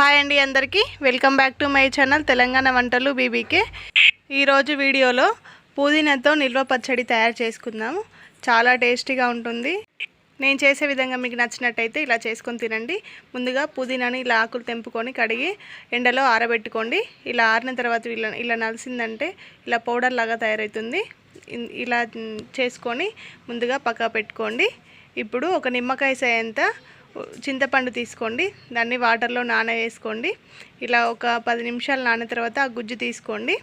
Hi అండి అందరికీ. Welcome back to my channel Telangana వంటలు బీబీకే. ఈరోజు వీడియోలో పుదీనాతో నిల్వ పచ్చడి తయారు చేసుకుందాము చాలా టేస్టీగా ఉంటుంది. నేను చేసే విధంగా మీకు నచ్చినట్టయితే ఇలా చేసుకొని తినండి. ముందుగా పుదీనాని ఇలా ఆకులు తెంపుకొని కడిగి ఎండలో ఆరబెట్టుకోండి. ఇలా ఆరిన తర్వాత ఇలా ఇలా నలిసిందంటే ఇలా పౌడర్ లాగా తయారవుతుంది. ఇన్- ఇలా చేసుకొని ముందుగా పక్క పెట్టుకోండి. ఇప్పుడు ఒక నిమ్మకాయ సాయంత చింతపండు తీసుకోండి దాన్ని వాటర్లో నానవేసుకోండి. ఇలా ఒక పది నిమిషాలు నాన తర్వాత ఆ గుజ్జు తీసుకోండి.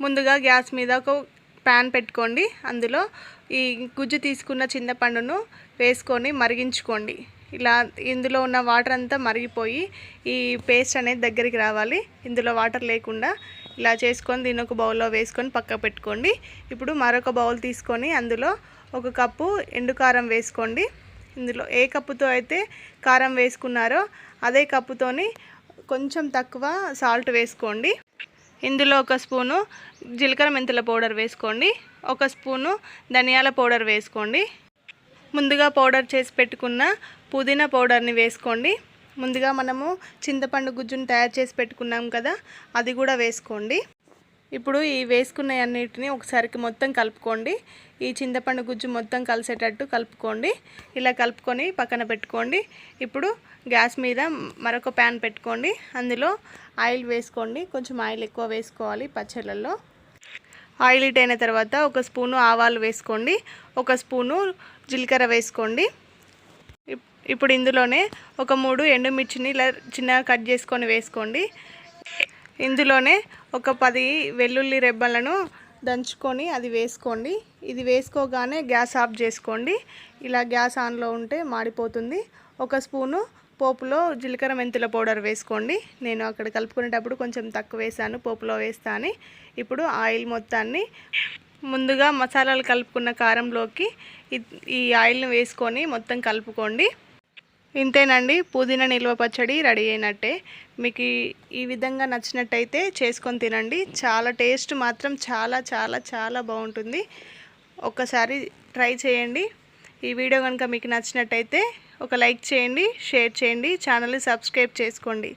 ముందుగా గ్యాస్ మీద ఒక ప్యాన్ పెట్టుకోండి. అందులో ఈ గుజ్జు తీసుకున్న చింతపండును వేసుకొని మరిగించుకోండి. ఇలా ఇందులో ఉన్న వాటర్ అంతా మరిగిపోయి ఈ పేస్ట్ అనేది దగ్గరికి రావాలి. ఇందులో వాటర్ లేకుండా ఇలా చేసుకొని దీని ఒక బౌల్లో వేసుకొని పక్క పెట్టుకోండి. ఇప్పుడు మరొక బౌల్ తీసుకొని అందులో ఒక కప్పు ఎండు కారం వేసుకోండి. ఇందులో ఏ కప్పుతో అయితే కారం వేసుకున్నారో అదే కప్పుతోని కొంచెం తక్కువ సాల్ట్ వేసుకోండి. ఇందులో ఒక స్పూను జీలకర్ర మెంతుల పౌడర్ వేసుకోండి. ఒక స్పూను ధనియాల పౌడర్ వేసుకోండి. ముందుగా పౌడర్ చేసి పెట్టుకున్న పుదీనా పౌడర్ని వేసుకోండి. ముందుగా మనము చింతపండు గుజ్జును తయారు చేసి పెట్టుకున్నాం కదా అది కూడా వేసుకోండి. ఇప్పుడు ఈ వేసుకున్న అన్నిటిని ఒకసారికి మొత్తం కలుపుకోండి. ఈ చింతపండు గుజ్జు మొత్తం కలిసేటట్టు కలుపుకోండి. ఇలా కలుపుకొని పక్కన పెట్టుకోండి. ఇప్పుడు గ్యాస్ మీద మరొక ప్యాన్ పెట్టుకోండి. అందులో ఆయిల్ వేసుకోండి. కొంచెం ఆయిల్ ఎక్కువ వేసుకోవాలి పచ్చళ్ళల్లో. ఆయిల్ హీట్ అయిన తర్వాత ఒక స్పూను ఆవాలు వేసుకోండి. ఒక స్పూను జీలకర్ర వేసుకోండి. ఇప్- ఇప్పుడు ఇందులోనే ఒక మూడు ఎండుమిర్చిని ఇలా చిన్నగా కట్ చేసుకొని వేసుకోండి. ఇందులోనే ఒక పది వెల్లుల్లి రెబ్బలను దంచుకొని అది వేసుకోండి. ఇది వేసుకోగానే గ్యాస్ ఆఫ్ చేసుకోండి. ఇలా గ్యాస్ ఆన్లో ఉంటే మాడిపోతుంది. ఒక స్పూను పోపులో జీలకర్ర మెంతుల పౌడర్ వేసుకోండి. నేను అక్కడ కలుపుకునేటప్పుడు కొంచెం తక్కువ వేసాను పోపులో వేస్తాను ఇప్పుడు ఆయిల్ మొత్తాన్ని ముందుగా మసాలాలు కలుపుకున్న కారంలోకి ఈ ఆయిల్ని వేసుకొని మొత్తం కలుపుకోండి. ఇంతేనండి పుదీనా నిల్వ పచ్చడి రెడీ అయినట్టే. మీకు ఈ- విధంగా నచ్చినట్టయితే చేసుకొని తినండి. చాలా టేస్ట్ మాత్రం చాలా చాలా చాలా బాగుంటుంది. ఒక్కసారి ట్రై చేయండి. ఈ వీడియో కనుక మీకు నచ్చినట్టయితే ఒక లైక్ చేయండి షేర్ చేయండి ఛానల్ని సబ్స్క్రైబ్ చేసుకోండి.